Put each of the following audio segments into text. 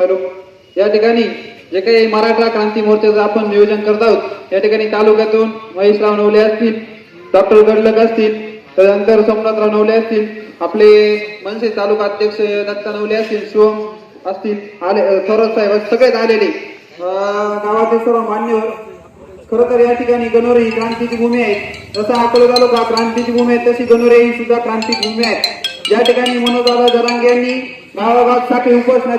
Hello. या ठिकाणी जे काही मराठा क्रांती मोर्चाचं आपण नियोजन करत आहोत या ठिकाणी तालुक्यातून महेशराव नवले असतील डॉक्टर गडलक असतील त्यानंतर सोमनाथराव नवले असतील आपले मनसे तालुका अध्यक्ष दत्ता नवले असतील शिवम असतील आले अ, साहेब सगळेच आलेले. गावाचे गावातील सर्व मान्यवर खरं तर या ठिकाणी गणोरे ही क्रांतीची भूमी आहे जसं अकोला तालुका क्रांतीची भूमी आहे तशी गणोरे ही सुद्धा क्रांतीची भूमी आहे ज्या ठिकाणी मनोजदादा जरांगे यांनी गावागावात साखळी उपोषणा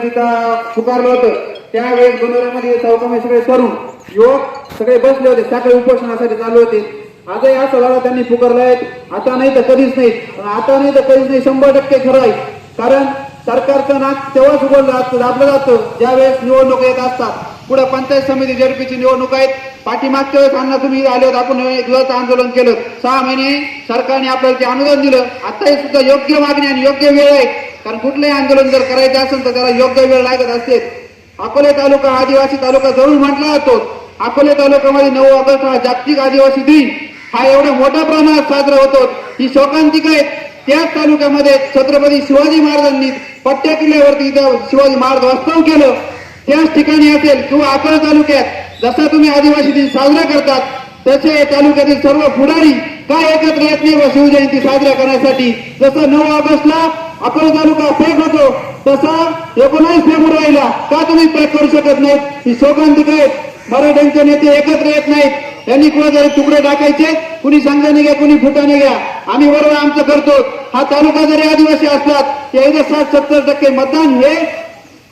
पुकारलं होतं त्यावेळेस गणोऱ्यामध्ये चौकामे सगळे तरुण युवक सगळे बसले होते. साखळी उपोषणासाठी चालू होते. आता असं झालं त्यांनी पुकारलंय आता नाही तर कधीच नाही. आता नाही तर कधीच नाही. शंभर टक्के खरं आहे. कारण सरकारचं नाक तेव्हाच उघडलं जातं दाबलं जातं. ज्यावेळेस निवडणूक येत असतात. पुढे पंचायत समिती जेडपीची निवडणूक आहेत. पाठीमागच्या वेळेस अण्णा तुम्ही आले होते. आपण एक आंदोलन केलं. सहा महिने सरकारने आपल्याला ते अनुदान दिलं आताही सुद्धा योग्य मागणी आणि योग्य वेळ आहे. कारण कुठलंही आंदोलन जर करायचं असेल तर त्याला योग्य वेळ लागत असते. अकोले तालुका आदिवासी तालुका जरूर म्हटला जातो. अकोले तालुक्यामध्ये नऊ ऑगस्ट हा जागतिक आदिवासी दिन. हा एवढ्या मोठ्या प्रमाणात साजरा होतो. ही शोकांतिक आहे त्याच तालुक्यामध्ये छत्रपती शिवाजी महाराजांनी पट्ट्या किल्ल्यावरती शिवाजी महाराज वास्तव केलं. त्याच ठिकाणी असेल किंवा अकोला तालुक्यात जसा तुम्ही आदिवासी दिन साजरा करतात तसे या तालुक्यातील सर्व पुढारी का एकत्र येत नाही व शिवजयंती साजरा करण्यासाठी जसं नऊ ऑगस्टला अकोला तालुका पॅक होतो. तसा एकोणावीस फेब्रुवारीला का तुम्ही पॅक करू शकत नाहीत? ही शोकांतिका आहे मराठ्यांचे नेते एकत्र येत नाहीत. यांनी कुठेतरी तुकडे टाकायचे? कुणी संघाने घ्या कुणी फुटाने घ्या. आम्ही बरोबर आमचं करतो. हा तालुका जरी आदिवासी असतात तर सात सत्तर टक्के मतदान हे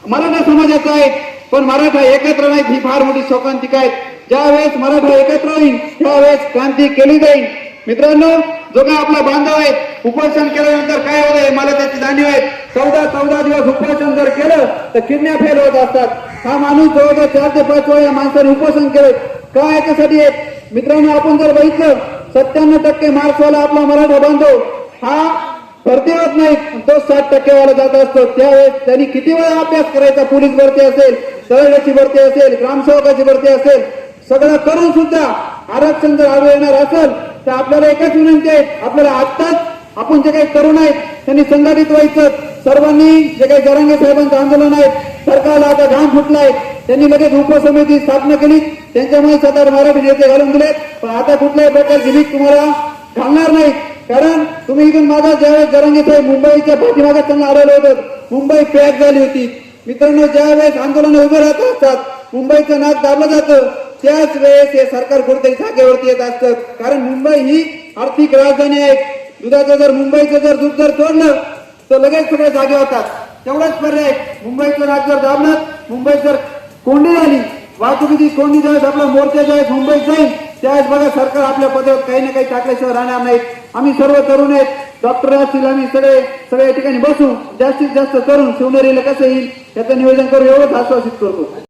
मराठा समाजाचं आहे. पण मराठा एकत्र नाहीत ही फार मोठी शोकांतिका आहे ज्यावेळेस मराठा एकत्र होईल त्यावेळेस क्रांती केली जाईल. मित्रांनो जो काय आपला बांधव आहे उपोषण केल्यानंतर काय होत आहे मला त्याची जाणीव आहे चौदा चौदा दिवस उपोषण जर केलं तर किडनॅप फेल होत असतात. हा माणूस जवळजवळ चार ते पाच वेळा माणसाने उपोषण केले का याच्यासाठी मित्रांनो आपण जर बघितलं सत्त्याण्णव टक्के मार्क्सवाला आपला मराठा बांधव. हा भरती होत नाही तो साठ टक्केवाला जात असतो. त्यावेळेस त्यांनी किती वेळा अभ्यास करायचा? पोलीस भरती असेल तळाची भरती असेल ग्रामसेवकाची भरती असेल. सगळं करून सुद्धा आरक्षण जर आढळणार असेल तर आपल्याला एकच विनंती आहे आपल्याला आत्ताच आपण जे काही तरुण आहेत त्यांनी संघटित व्हायचं. सर्वांनी जे काही जरांगे साहेबांचं आंदोलन आहे सरकारला आता घाम फुटलाय. त्यांनी लगेच उपसमिती स्थापना केली. त्यांच्यामुळे सरकार मराठी नेते घालून दिले पण आता कुठल्याही प्रकारची भीक तुम्हाला घालणार नाही. कारण तुम्ही इथून माझा ज्यावेळेस जरांगे साहेब मुंबईच्या पाठीमागे त्यांना आलेलं होतं मुंबई पॅक झाली होती. मित्रांनो ज्यावेळेस आंदोलन उभे राहत असतात मुंबईचं नाक दाबलं जातं त्याच वेळेस हे सरकार कुठेतरी जागेवरती येत असतं. कारण मुंबई ही आर्थिक राजधानी आहे. दुधाचं जर मुंबईचं जर दूध जर तोडलं तर लगेच सगळे जागे होतात. तेवढाच पर्याय मुंबईचं नाक जर दाबलं मुंबईत जर कोंडी झाली वाहतुकीची कोंडी ज्यावेळेस आपला मोर्चा ज्यावेळेस मुंबईत जाईल. त्यावेळेस बघा सरकार आपल्या पदावर काही ना काही टाकल्याशिवाय राहणार नाहीत. आम्ही सर्व तरुण आहेत. डॉक्टर असतील आम्ही सगळे सगळ्या ठिकाणी बसू जास्तीत जास्त करून शिवनेरीला कसं येईल याचं नियोजन करू एवढंच आश्वासित करतो.